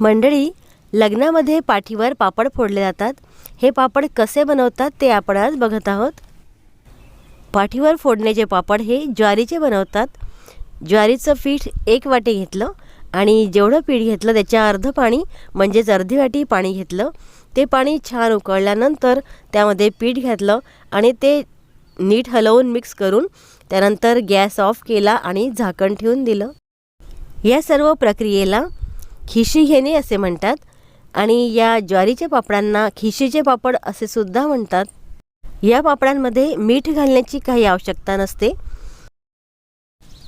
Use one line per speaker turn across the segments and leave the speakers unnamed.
मंडळी लग्नामध्ये पाठीवर पापड फोडले जातात. हे पापड कसे बनवतात ते आपण आज बघत आहोत. पाठीवर फोडण्याचे पापड हे ज्वारीचे बनवतात. ज्वारीचं पीठ एक वाटी घेतलं आणि जेवढं पीठ घेतलं त्याच्या अर्ध पाणी म्हणजेच अर्धी वाटी पाणी घेतलं. ते पाणी छान उकळल्यानंतर त्यामध्ये पीठ घातलं आणि ते नीट हलवून मिक्स करून त्यानंतर गॅस ऑफ केला आणि झाकण ठेवून दिलं. या सर्व प्रक्रियेला खिशी घेणे असे म्हणतात आणि या ज्वारीच्या पापडांना खिशीचे पापड असे सुद्धा म्हणतात. या पापडांमध्ये मीठ घालण्याची काही आवश्यकता नसते.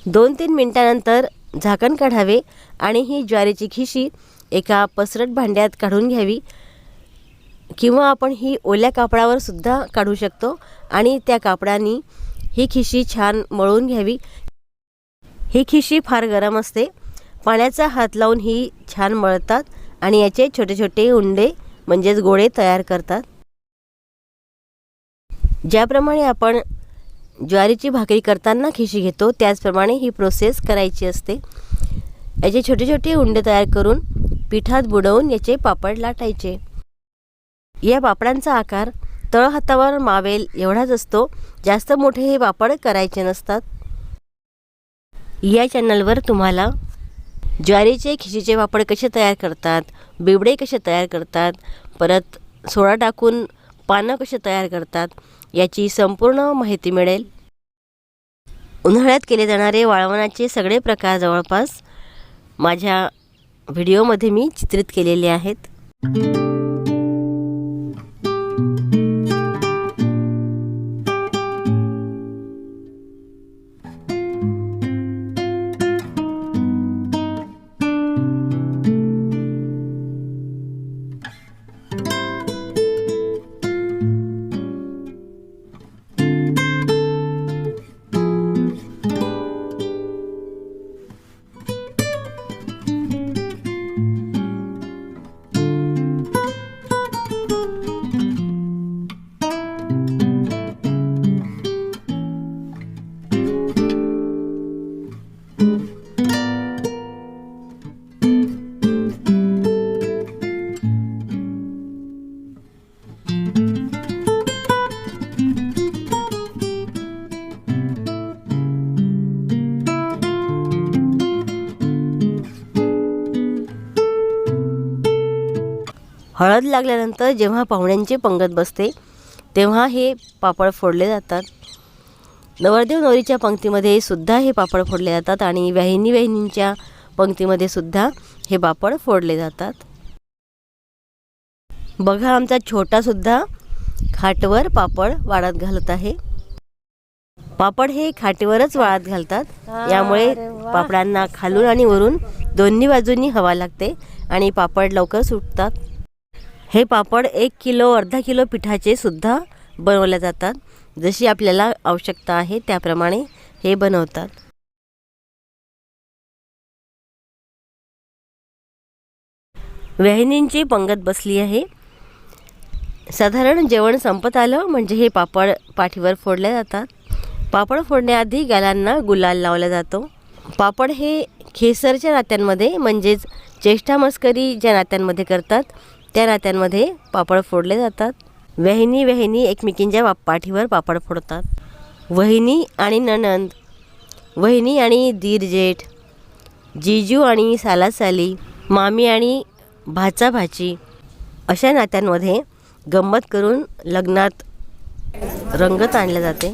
दोन तीन मिनटानंतर झाकण काढावे आणि ही ज्वारीची खिशी एका पसरट भांड्यात काढून घ्यावी किंवा आपण ही ओल्या कापडावर सुद्धा काढू शकतो आणि त्या कापडाने ही खिशी छान मळून घ्यावी. ही खिशी फार गरम असते. पाण्याचा हात लावून ही छान मळतात आणि याचे छोटे छोटे उंडे म्हणजेच गोळे तयार करतात. ज्याप्रमाणे आपण ज्वारीची भाकरी करताना खिशी घेतो त्याचप्रमाणे ही प्रोसेस करायची असते. याचे छोटे छोटे उंडे तयार करून पिठात बुडवून याचे पापड लाटायचे. या पापडांचा आकार तळहातावर मावेल एवढाच असतो जास्त मोठे हे पापड करायचे नसतात. या चॅनलवर तुम्हाला ज्वारीचे खिशीचे पापड कसे तयार करतात? बिबडे कसे तयार करतात? परत सोडा टाकून पानं कसे तयार करतात? याची संपूर्ण माहिती मिळेल. उन्हाळ्यात केले जाणारे वाळवणाचे सगळे प्रकार जवळपास माझ्या व्हिडिओमध्ये मी चित्रित केलेले आहेत. हळद लागल्यानंतर जेव्हा पाहुण्यांची पंगत बसते तेव्हा हे पापड फोडले जातात. नवरदेव नवरीच्या पंक्तीमध्ये सुद्धा हे पापड फोडले जातात आणि वाहिनी वाहिनींच्या पंक्तीमध्ये सुद्धा हे पापड फोडले जातात. बघा आमचा छोटा सुद्धा खाटवर पापड वाळत घालत आहे. पापड हे खाटेवरच वाळत घालतात. यामुळे पापडांना खालून आणि वरून दोन्ही बाजूंनी हवा लागते आणि पापड लवकर सुटतात. हे पापड एक किलो अर्धा किलो पिठाचे सुद्धा बनवले जातात. जशी आपल्याला आवश्यकता आहे त्याप्रमाणे हे बनवतात. वहिनींची पंगत बसली आहे. साधारण जेवण संपत आलं म्हणजे हे पापड पाठीवर फोडले जातात. पापड फोडण्याआधी गालांना गुलाल लावला जातो. पापड हे खेसरच्या नात्यांमध्ये म्हणजेच चेष्टा मस्करी ज्या नात्यांमध्ये करतात त्या नात्यांमध्ये पापड फोडले जातात. वहिनी वहिनी एकमेकींच्या पाठीवर पापड फोडतात. वहिनी आणि ननंद. वहिनी आणि दीरजेठ जिजू आणि सालासाली. मामी आणि भाचा भाची. अशा नात्यांमध्ये गंमत करून लग्नात रंगत आणले जाते.